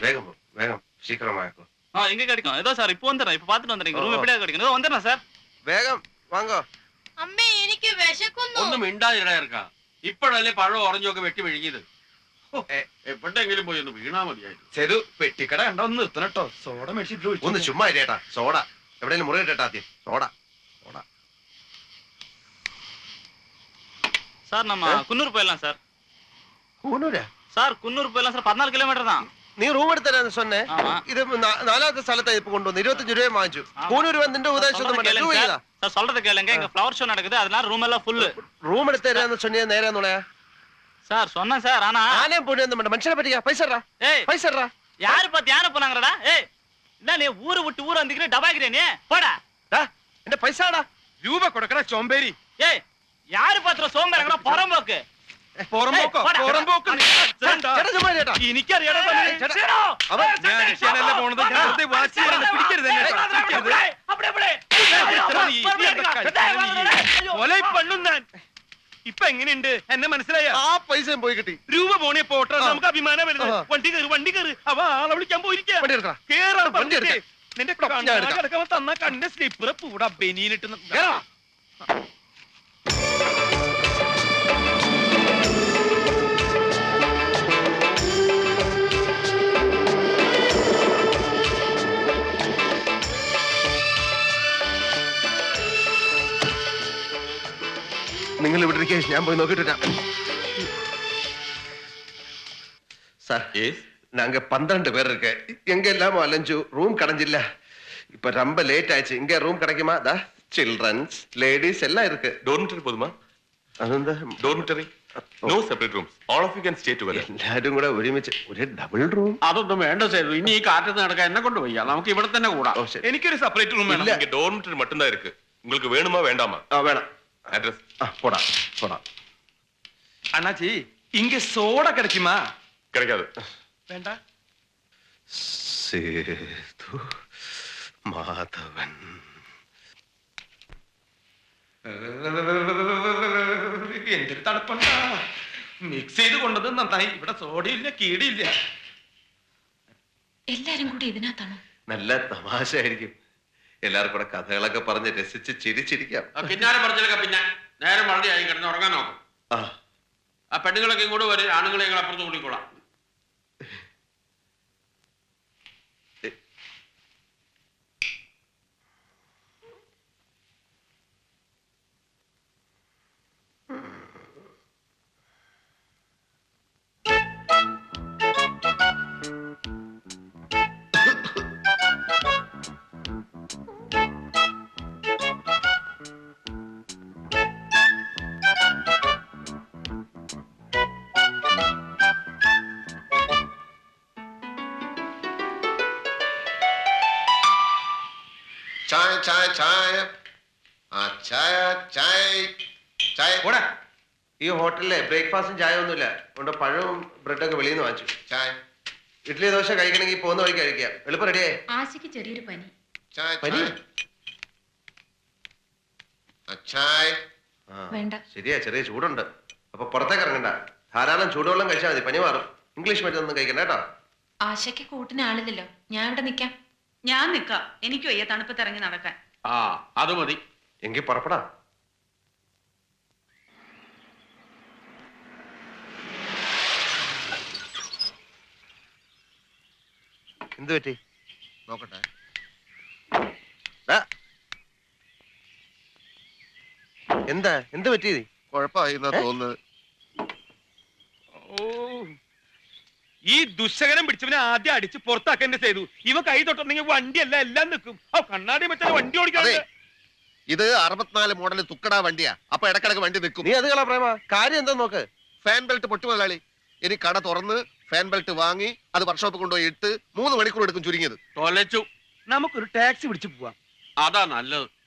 வேகம் போ, வேகம் சீக்கிரமா இருக்கும் ஆ எங்க கிடைக்கும் ஏதோ சார் இப்போ வந்துடுறேன் இப்போ பார்த்துட்டு வந்துடுறேன் ரூம் எப்படியா கிடைக்கும் ஏதோ வந்துடுறேன் சார் വേഗം വാങ്ങോ അമ്മേ എനിക്ക് വിശക്കുന്നു ഒന്നും മിണ്ടാതിടാ ഇറക്കാം ഇപ്പോഴല്ലേ പഴം ഓറഞ്ചൊക്കെ വെട്ടി വിഴുങ്ങിയത് ഹോ, എവിടെയെങ്കിലും പോയി ഒന്ന് വീണാ മതിയായിരുന്നു ചെറു പെട്ടിക്കട കണ്ട ഒന്ന് നിർത്തണം കേട്ടോ സോഡ മേടിച്ചിട്ട് ഒഴിച്ച് ഒന്ന് ചുമ്മാ ഇരേട്ടാ സോഡ എവിടെയെങ്കിലും മുറി ഇട്ടേട്ടാ ആദ്യം സോഡ சார் நம்ம குன்னூர் போயிடலாம் சார் കൂനൂരാ சார் குன்னூர் போயிடலாம் சார் பதினாலு கிலோமீட்டர் தான் നീ റൂം എടുത്തരാന്ന് സൊന്നെ ஆமா ഇത് നാ- നാലാമത്തെ സ്ഥലത്താ ഇപ്പൊ കൊണ്ടുവന്നു ഇരുപത്തഞ്ച് രൂപയും വാങ്ങിച്ചു ஆமா. കൂനൂര് വന്ന് നിന്റെ ഉപദേശം ഒന്നും சொல்றதை വേണ്ട. கேளுங்க രൂപ சார். ചെയ്താ சார் சொல்றதை கேளுங்க இங்க ஃப்ளவர் ஷோ நடக்குது அதனால ரூம் எல்லாம் ஃபுல்லு റൂം എടുത്ത് തരാന്ന് സൊന്നിയ നേരെന്നുള്ളയാ சார் சொன்னேன் சார் ஆனா ആനയും പൊടി ഒന്നും വേണ്ട മനുഷ്യനെ പറ്റിക്കാ പൈസ ഇടറാ, ஏய் പൈസ ഇടറാ. யாரு பார்த்து யானை போனாங்கடா ஏய் என்ன நீ ஊரு விட்டு ஊர் வந்துக்கிறேன் டபாக்கிறே நீ போடா ഡാ, എന്റെ പൈസ ആടാ രൂപ കൊടുക്കണ ചോമ്പേരി ஏய் யாரு பாத்திரம் சோம்பேறங்கடா புறம்போக்கு എനിക്കറിയാടാ പോണത് പിടിക്കരുത് പണ്ണും ഞാൻ ഇപ്പൊ എങ്ങനെയുണ്ട് എന്നെ മനസ്സിലായ ആ പൈസ പോയി കിട്ടി രൂപ പോണേ പോട്ടെ. നമുക്ക് അഭിമാനം വരുന്നത് വണ്ടി കയറി വണ്ടി കയറി അവ ആളെ വിളിക്കാൻ പോയിരിക്കാ. നിന്റെ എടുക്കാം. കിടക്കാൻ തന്ന കണ്ണിന്റെ സ്ലിപ്പർ പൂടാ ബനിയിലിട്ട് നിങ്ങൾ ഇവിടെ ഇരിക്കുക ഞാൻ പോയി നോക്കിട്ട് വരാം. പന്ത്രണ്ട് പേരൊക്കെ എങ്കെല്ലാം பேர் இருக்கு எங்க ഇപ്പൊ அலைஞ்சு ரூம் ആയിച്ചു இப்ப ரொம்ப லேட் അതാ ചിൽഡ്രൻസ് ரூம் എല്ലാം ഇരുക്ക്. எல்லாம் இருக்கு ഡോർമിറ്ററി പോതുമാ? അതെന്താ? Dormitory no separate rooms all of you can stay together എല്ലാരും കൂടെ ഒരുമിച്ച് ഒരു ഡബിൾ റൂം അതൊന്നും വേണ്ട സേതു. ഇനി ഈ കാറ്റത്ത് നടക്കാൻ എന്നെ കൊണ്ട് വയ്യ. നമുക്ക് ഇവിടെ തന്നെ കൂടാം. എനിക്കൊരു സെപ്പറേറ്റ് റൂം വേണം. ഡോർമിറ്ററി மட்டும் தான் இருக்கு உங்களுக்கு வேணுமா ആ വേണം. அட்ரஸ் ആ പോടാ പോടാ അണ്ണാച്ചി ഇങ്ങ സോഡ കിടക്കുമാ கிடைக்காது വേണ്ട സേതു മാധവൻ എന്തൊരു തണുപ്പുണ്ടാ മിക്സ് ചെയ്ത് കൊണ്ടത് നന്നായി ഇവിടെ സോഡയില്ല കീടിയില്ല എല്ലാരും കൂടി ഇതിനകത്താണോ നല്ല തമാശയായിരിക്കും എല്ലാവർക്കും കൂടെ കഥകളൊക്കെ പറഞ്ഞ് രസിച്ച് ചിരിച്ചിരിക്കാം. പിന്നാലെ പറഞ്ഞൊക്കെ പിന്നെ. നേരം വളരെ ആയി കിടന്ന് ഉറങ്ങാൻ നോക്കും. ആ. ആ പെണ്ണുങ്ങളൊക്കെ ഇങ്ങോട്ട് വരും ആണുങ്ങളെ ഞങ്ങൾ അപ്പുറത്ത് കൂടിക്കോളാം ചായ ചായ ചായ. ആ ചായ ചായ ചായ. പോടാ ഈ ഹോട്ടലിലെ ബ്രേക്ക്ഫാസ്റ്റും ചായ ഒന്നുമില്ല. അതുകൊണ്ട് പഴവും ബ്രെഡൊക്കെ വെളിയിൽ നിന്ന് വാങ്ങിച്ചു. ചായ. ഇഡ്ഡലി ദോശ കഴിക്കണമെങ്കിൽ പോകുന്ന വഴി കഴിക്കാം. എളുപ്പം റെഡിയേ. ആശയ്ക്ക് ചെറിയൊരു പനി. ചായ പനി? ചായ. വേണ്ട. ശരിയാ ചെറിയ ചൂടുണ്ട്. അപ്പൊ പുറത്തേക്ക് ഇറങ്ങണ്ട. ധാരാളം ചൂടുവെള്ളം കഴിച്ചാൽ മതി. പനി മാറും. ഇംഗ്ലീഷ് മരുന്നൊന്നും കഴിക്കണ്ട കേട്ടോ. ആശയ്ക്ക് കൂട്ടിന് ആളില്ലല്ലോ. ഞാൻ ഇവിടെ നിക്കാം. ഞാൻ നിക്കാം. എനിക്ക് വയ്യ തണുപ്പ് ഇറങ്ങി നടക്കാൻ. ആ അത് മതി. എങ്കിൽ പുറപ്പെടാം. എന്ത് പറ്റി? നോക്കട്ടെ. എന്താ? എന്ത് പറ്റി? കുഴപ്പമായി തോന്നുന്നത്. ഈ ദുശകനം പിടിച്ചവനെ ആദ്യം അടിച്ച് പുറത്താക്കന്നെ ചെയ്തു. ഇവ കൈ തൊട്ടുണ്ടെങ്കിൽ വണ്ടിയല്ല എല്ലാം നിൽക്കും. ആ കണ്ണാടി വെച്ചാൽ വണ്ടി ഓടിക്കാൻ ഇത് അറുപത്തിനാല് മോഡൽ തുക്കടാ വണ്ടിയാ. അപ്പൊ ഇടക്കിടക്ക് വണ്ടി നിൽക്കും. നീ അത് കള പ്രേമ. കാര്യം എന്താ നോക്ക്? ഫാൻ ബെൽറ്റ് പൊട്ടി മുതലാളി. ഇനി കട തുറന്ന് ഫാൻ ബെൽറ്റ് വാങ്ങി അത് വർക്ക്ഷോപ്പ് കൊണ്ടുപോയി ഇട്ട് മൂന്ന് മണിക്കൂർ എടുക്കും ചുരുങ്ങിയത്. തൊലച്ചു. നമുക്കൊരു ടാക്സി പിടിച്ചു പോവാം. അതാ നല്ലത്.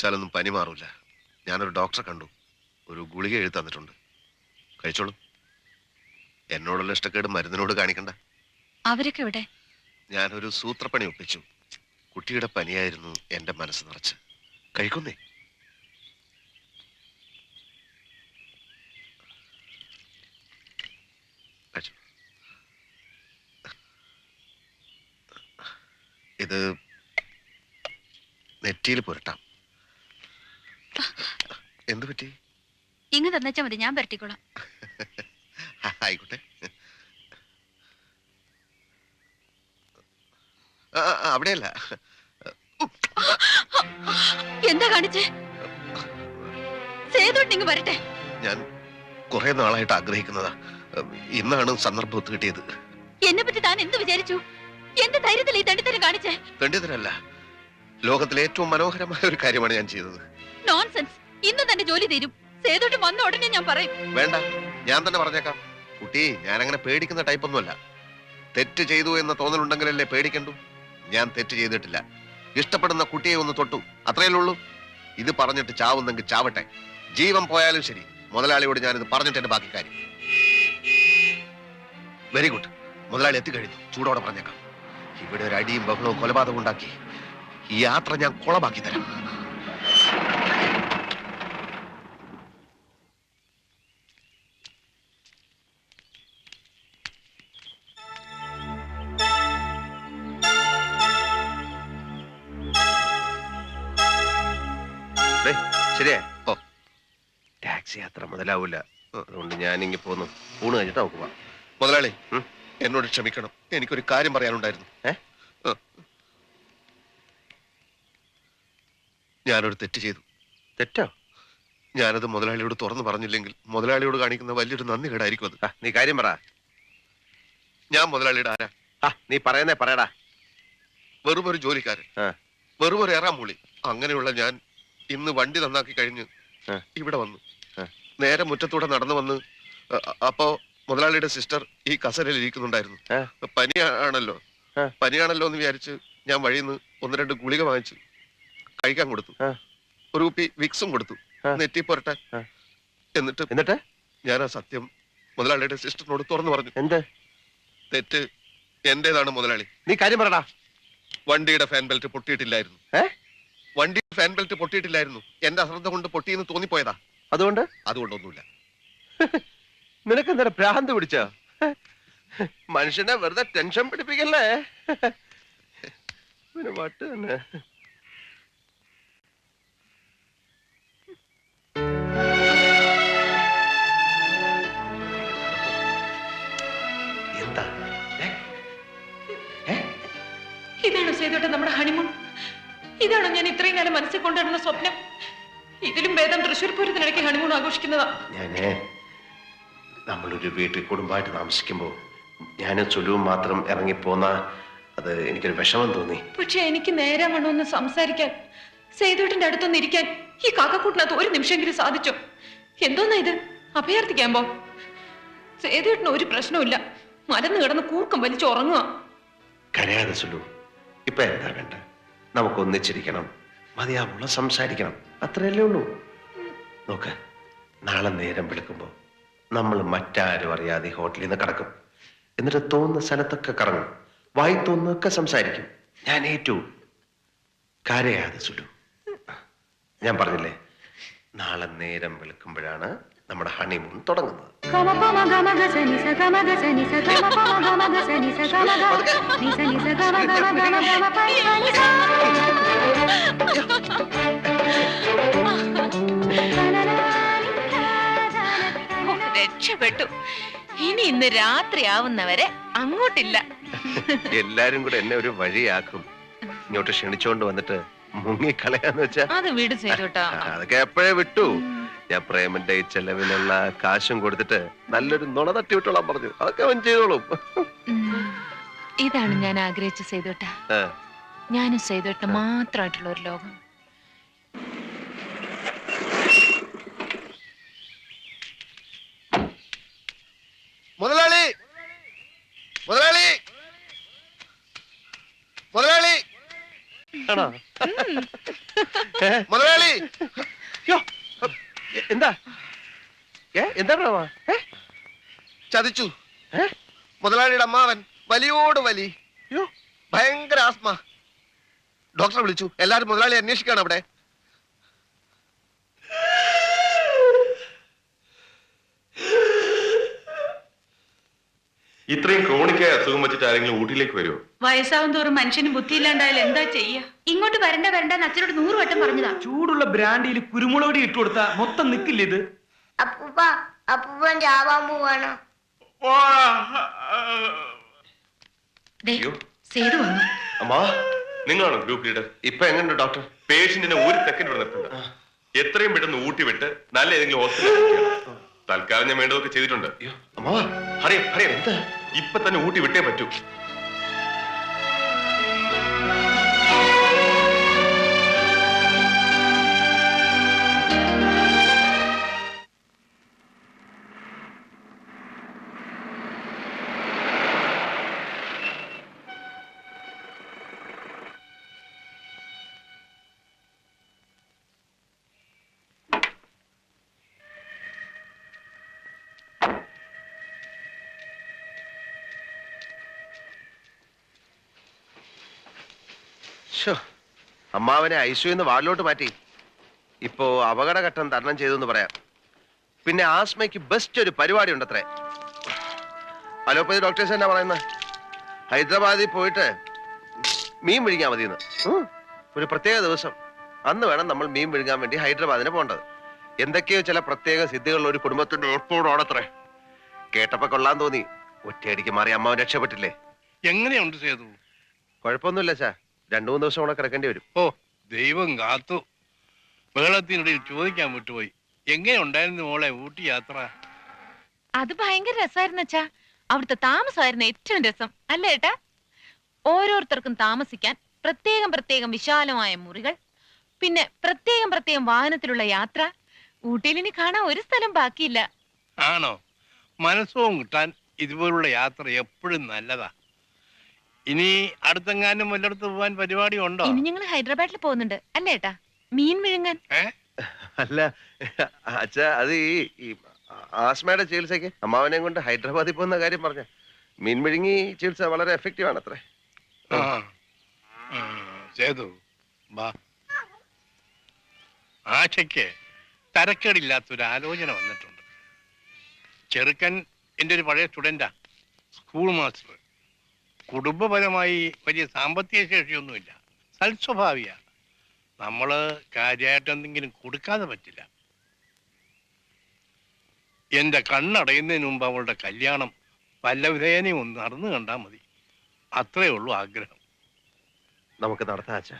കുടിച്ചാലൊന്നും പനി മാറൂല. ഞാനൊരു ഡോക്ടറെ കണ്ടു. ഒരു ഗുളിക എഴുതി തന്നിട്ടുണ്ട്. കഴിച്ചോളൂ. എന്നോടുള്ള ഇഷ്ടക്കേട് മരുന്നിനോട് കാണിക്കണ്ട. അവരൊക്കെ ഇവിടെ ഞാനൊരു സൂത്രപ്പണി ഒപ്പിച്ചു. കുട്ടിയുടെ പനിയായിരുന്നു എന്റെ മനസ്സ് നിറച്ച്. കഴിക്കുന്നേ. ഇത് നെറ്റിയിൽ പുരട്ടാം. എന്തു പറ്റി? ഇങ്ങ് തന്നെച്ചാ മതി ഞാൻ പരട്ടിക്കോളാം. ആയിക്കോട്ടെ. അവിടെയല്ല. എന്താ കാണിച്ചേ? സേതോട്ടിങ് വരട്ടെ. ഞാൻ കുറെ നാളായിട്ട് ആഗ്രഹിക്കുന്നതാ. ഇന്നാണ് സന്ദർഭം ഒത്തു കിട്ടിയത്. എന്നെ പറ്റി താൻ എന്ത് വിചാരിച്ചു? എന്റെ ധൈര്യത്തിൽ ഈ തണ്ടിത്തരം കാണിച്ചേ? തണ്ടിത്തരല്ല. ലോകത്തിലെ ഏറ്റവും മനോഹരമായ ഒരു കാര്യമാണ് ഞാൻ ചെയ്തത്. നോൺസെൻസ് ഇന്ന് തന്നെ ജോലി തരും. സേതോട്ട് വന്ന ഉടനെ ഞാൻ പറയും. വേണ്ട ഞാൻ തന്നെ പറഞ്ഞേക്കാം. കുട്ടി ഞാൻ അങ്ങനെ പേടിക്കുന്ന ടൈപ്പ് ഒന്നുമല്ല. തെറ്റ് ചെയ്തു എന്ന തോന്നലുണ്ടെങ്കിലല്ലേ പേടിക്കണ്ടു? ഞാൻ തെറ്റ് ചെയ്തിട്ടില്ല. ഇഷ്ടപ്പെടുന്ന കുട്ടിയെ ഒന്ന് തൊട്ടു. അത്രയല്ലേ ഉള്ളൂ. ഇത് പറഞ്ഞിട്ട് ചാവുന്നെങ്കിൽ ചാവട്ടെ. ജീവൻ പോയാലും ശരി. മുതലാളിയോട് ഞാനിത് പറഞ്ഞിട്ട് എന്റെ ബാക്കി കാര്യം. വെരി ഗുഡ് മുതലാളി എത്തിക്കഴിഞ്ഞു. ചൂടോടെ പറഞ്ഞേക്കാം. ഇവിടെ ഒരു അടിയും ബഹളവും കൊലപാതകവും ഉണ്ടാക്കി. ഈ യാത്ര ഞാൻ കുളമാക്കി തരാം. ശരിയാ. ഓ. ടാക്സി യാത്ര മുതലാവൂല. അതുകൊണ്ട് ഞാൻ ഇങ്ങി പോന്നു. ഊണ് കഴിഞ്ഞിട്ട് നമുക്ക് പോവാം. മുതലാളി എന്നോട് ക്ഷമിക്കണം. എനിക്കൊരു കാര്യം പറയാനുണ്ടായിരുന്നു. ഏ? ഞാനൊരു തെറ്റ് ചെയ്തു. തെറ്റോ? ഞാനത് മുതലാളിയോട് തുറന്നു പറഞ്ഞില്ലെങ്കിൽ മുതലാളിയോട് കാണിക്കുന്ന വലിയൊരു നന്ദി കേടായിരിക്കും അത്. നീ കാര്യം പറ. ഞാൻ മുതലാളിയുടെ ആരാ? ആ നീ പറയുന്നേ പറയടാ. വെറുമൊരു ജോലിക്കാരൻ. ആ. ഏറാം ഏറാമൂളി അങ്ങനെയുള്ള ഞാൻ ഇന്ന് വണ്ടി നന്നാക്കി കഴിഞ്ഞ്. ഇവിടെ വന്നു. നേരെ മുറ്റത്തൂടെ നടന്നു വന്ന് അപ്പോ മുതലാളിയുടെ സിസ്റ്റർ ഈ കസരയിൽ ഇരിക്കുന്നുണ്ടായിരുന്നു. ആ. പനി ആണല്ലോ ആ. പനിയാണല്ലോ എന്ന് വിചാരിച്ച് ഞാൻ വഴിയിൽ നിന്ന് ഒന്ന് രണ്ട് ഗുളിക വാങ്ങിച്ചു കഴിക്കാൻ കൊടുത്തു. ഒരു കുപ്പി വിക്സും കൊടുത്തു. നെറ്റി പോരട്ടെ. എന്നിട്ട് എന്നിട്ട്? ഞാൻ ആ സത്യം മുതലാളിയുടെ സിസ്റ്ററിനോട് തുറന്നു പറഞ്ഞു. എന്ത്? തെറ്റ് എന്റേതാണ് മുതലാളി. നീ കാര്യം പറടാ. വണ്ടിയുടെ ഫാൻ ബെൽറ്റ് പൊട്ടിയിട്ടില്ലായിരുന്നു. വണ്ടി ഫാൻ ബെൽറ്റ് പൊട്ടിയിട്ടില്ലായിരുന്നു. എന്റെ അശ്രദ്ധ കൊണ്ട് പൊട്ടിയെന്ന് തോന്നിപ്പോയതാ. അതുകൊണ്ട്? അതുകൊണ്ടൊന്നുമില്ല. നിനക്ക് എന്താ ഭ്രാന്ത് പിടിച്ച? മനുഷ്യനെ വെറുതെ ടെൻഷൻ പിടിപ്പിക്കല്ലേ? പിന്നെ വട്ട് തന്നെ. ഞാൻ ഇത്രയും കാലം മനസ്സിൽ കൊണ്ടുവരുന്ന സ്വപ്നം. ഇതിലും ഭേദം തൃശ്ശൂർ പൂരത്തിനിടയ്ക്ക് ഹണിമൂൺ ആഘോഷിക്കുന്നതാ. ഞാൻ നമ്മളൊരു വീട്ടിൽ കുടുംബമായിട്ട് താമസിക്കുമ്പോൾ ഞാനും ചുലുവും മാത്രം ഇറങ്ങിപ്പോന്ന അത് എനിക്കൊരു വിഷമം തോന്നി. പക്ഷെ എനിക്ക് നേരെ വേണമെന്ന് സംസാരിക്കാൻ സേതുവേട്ടന്റെ അടുത്തൊന്ന് ഇരിക്കാൻ ഈ കാക്കക്കൂട്ടിനകത്ത് ഒരു നിമിഷമെങ്കിലും സാധിച്ചോ. എന്തോന്നാ ഇത്? അഭയാർത്ഥിക്കാമ്പോ? സേതുവേട്ടന് ഒരു പ്രശ്നമില്ല മരന്ന് കിടന്ന് കൂർക്കം വലിച്ചു ഉറങ്ങുക കരയാതെ സുലു ഇപ്പൊ എന്താ വേണ്ട നമുക്ക് ഒന്നിച്ചിരിക്കണം മതിയാവുള്ള സംസാരിക്കണം. അത്രയല്ലേ ഉള്ളൂ. നോക്ക് നാളെ നേരം വെളുക്കുമ്പോൾ നമ്മൾ മറ്റാരും അറിയാതെ ഹോട്ടലിൽ നിന്ന് കിടക്കും. എന്നിട്ട് തോന്നുന്ന സ്ഥലത്തൊക്കെ കറങ്ങും. വായി തോന്നൊക്കെ സംസാരിക്കും. ഞാൻ ഏറ്റു. കരയാതെ സുലു. ഞാൻ പറഞ്ഞില്ലേ നാളെ നേരം വെളുക്കുമ്പോഴാണ് നമ്മുടെ ഹണിമൂൺ തുടങ്ങുന്നത്. രക്ഷപ്പെട്ടു. ഇനി ഇന്ന് രാത്രിയാവുന്നവരെ അങ്ങോട്ടില്ല. എല്ലാരും കൂടെ എന്നെ ഒരു വഴിയാക്കും. ഇങ്ങോട്ട് ക്ഷണിച്ചോണ്ട് വന്നിട്ട് മുങ്ങിക്കളയാന്ന് വെച്ചാ അത് വീട് സേതുട്ടാ. അതൊക്കെ എപ്പോഴേ വിട്ടു. ഞാൻ പ്രേമന്റെ ചെലവിലുള്ള ചെലവിനുള്ള കാശും കൊടുത്തിട്ട് നല്ലൊരു നുണ തട്ടി വിട്ടോളാൻ പറഞ്ഞു. അതൊക്കെ അവൻ ചെയ്തോളും. ഇതാണ് ഞാൻ ആഗ്രഹിച്ച സേതുട്ട. ഞാനും സേതുട്ട മാത്രമായിട്ടുള്ള ഒരു ലോകം. മുതലാളി! മുതലാളി! മുതലാളി! മുതലാളി! ഏ? ചതിച്ചു. മുതലാളിയുടെ അമ്മാവൻ വലിയോട് വലി. ഭയങ്കര ആസ്മ. ഡോക്ടറെ വിളിച്ചു. എല്ലാരും മുതലാളി അന്വേഷിക്കാണ് അവിടെ. ഇത്രയും ക്രോണിക്കായ അസുഖം വെച്ചിട്ട് ആരെങ്കിലും ഊട്ടിയിലേക്ക് വരുമോ വയസ്സാവും തോറും മനുഷ്യന് ബുദ്ധിയില്ലാണ്ടായാൽ എന്താ ചെയ്യാ? ഇങ്ങോട്ട് വരണ്ട വരണ്ട അച്ഛനോട് നൂറ് വട്ടം പറഞ്ഞതാ. ചൂടുള്ള ബ്രാൻഡിയിൽ കുരുമുളകടി പൊടി കൊടുത്താ മൊത്തം നിക്കില്ല ഇത്? അപ്പൂപ്പ അപ്പൂപ്പൻ ചാവാൻ പോവാണ്. ദേ, അയ്യോ. സേതു വന്നു. അമ്മാ നിങ്ങളാണോ ഗ്രൂപ്പ് ലീഡർ ഇപ്പൊ എങ്ങനെയുണ്ട് ഡോക്ടർ പേഷ്യന്റിനെ ഒരു സെക്കൻഡ് ഇവിടെ നിർത്തണ്ട. എത്രയും പെട്ടെന്ന് ഊട്ടി വിട്ട് നല്ല ഏതെങ്കിലും ഹോസ്പിറ്റലിൽ തൽക്കാലം ഞാൻ വേണ്ടതൊക്കെ ചെയ്തിട്ടുണ്ട്. അയ്യോ. അമ്മാ അറിയാം അറിയാം ഇപ്പൊ തന്നെ ഊട്ടി വിട്ടേ പറ്റൂ. അമ്മാവനെ എന്ന് വാളിലോട്ട് മാറ്റി. ഇപ്പോ അപകടഘട്ടം തരണം ചെയ്തു എന്ന് പറയാം. പിന്നെ ആസ്മയ്ക്ക് ബെസ്റ്റ് ഒരു പരിപാടി ഉണ്ടത്രേ. അലോപ്പതി ഡോക്ടേഴ്സ് എന്നാ പറയുന്നത് ഹൈദരാബാദിൽ പോയിട്ട് മീൻ വിഴുങ്ങാൻ മതിയെന്ന്. ഒരു പ്രത്യേക ദിവസം. അന്ന് വേണം നമ്മൾ മീൻ വിഴുങ്ങാൻ വേണ്ടി ഹൈദരാബാദിന് പോകേണ്ടത്. എന്തൊക്കെയോ ചില പ്രത്യേക സിദ്ധികളുള്ള ഒരു കുടുംബത്തിന്റെ ഏർപ്പോടാണത്രേ കേട്ടപ്പോ കൊള്ളാൻ തോന്നി. ഒറ്റയടിക്ക് മാറി അമ്മാവൻ രക്ഷപ്പെട്ടില്ലേ? എങ്ങനെയുണ്ട് സേതു? കുഴപ്പമൊന്നുമില്ല ചാ രണ്ടു മൂന്ന് ദിവസം കൂടെ കിടക്കേണ്ടി വരും. ഓ ദൈവം കാത്തു. ബഹളത്തിനിടയിൽ ചോദിക്കാൻ വിട്ടുപോയി. എങ്ങനെ ഉണ്ടായിരുന്നു മോളെ ഊട്ടി യാത്ര? അത് ഭയങ്കര രസമായിരുന്നു അച്ഛാ. അവിടുത്തെ താമസമായിരുന്നു ഏറ്റവും രസം. അല്ലേ ഏട്ടാ? ഓരോരുത്തർക്കും താമസിക്കാൻ പ്രത്യേകം പ്രത്യേകം വിശാലമായ മുറികൾ പിന്നെ പ്രത്യേകം പ്രത്യേകം വാഹനത്തിലുള്ള യാത്ര. ഊട്ടിയിൽ ഇനി കാണാൻ ഒരു സ്ഥലം ബാക്കിയില്ല. ആണോ? മനസ്സും കിട്ടാൻ ഇതുപോലുള്ള യാത്ര എപ്പോഴും നല്ലതാ. ഇനി അടുത്തെങ്ങാനും വല്ലയിടത്ത് പോവാൻ പരിപാടി ഉണ്ടോ ഇനി ഞങ്ങൾ ഹൈദരാബാദിൽ പോകുന്നുണ്ട്. അല്ലേ ഏട്ടാ? മീൻ വിഴുങ്ങാൻ. അല്ല അച്ഛാ അത് ഈ ആസ്മയുടെ ചികിത്സയ്ക്ക് അമ്മാവനെ കൊണ്ട് ഹൈദരാബാദിൽ പോകുന്ന കാര്യം പറഞ്ഞ. മീൻ വിഴുങ്ങി ചികിത്സ വളരെ എഫക്റ്റീവ് ആണ് അത്രേ വാ. ആശയ്ക്ക് തരക്കേടില്ലാത്തൊരു ആലോചന വന്നിട്ടുണ്ട്. ചെറുക്കൻ എന്റെ ഒരു പഴയ സ്റ്റുഡന്റാ സ്കൂൾ മാസ്റ്റർ കുടുംബപരമായി വലിയ സാമ്പത്തിക ശേഷിയൊന്നുമില്ല. സൽസ്വഭാവിയാ നമ്മൾ കാര്യമായിട്ട് എന്തെങ്കിലും കൊടുക്കാതെ പറ്റില്ല. എന്റെ കണ്ണടയുന്നതിന് മുമ്പ് അവളുടെ കല്യാണം വല്ലവിധേനയും ഒന്ന് നടന്നു കണ്ടാൽ മതി. അത്രേ ഉള്ളൂ ആഗ്രഹം. നമുക്ക് നടത്താം അച്ഛാ.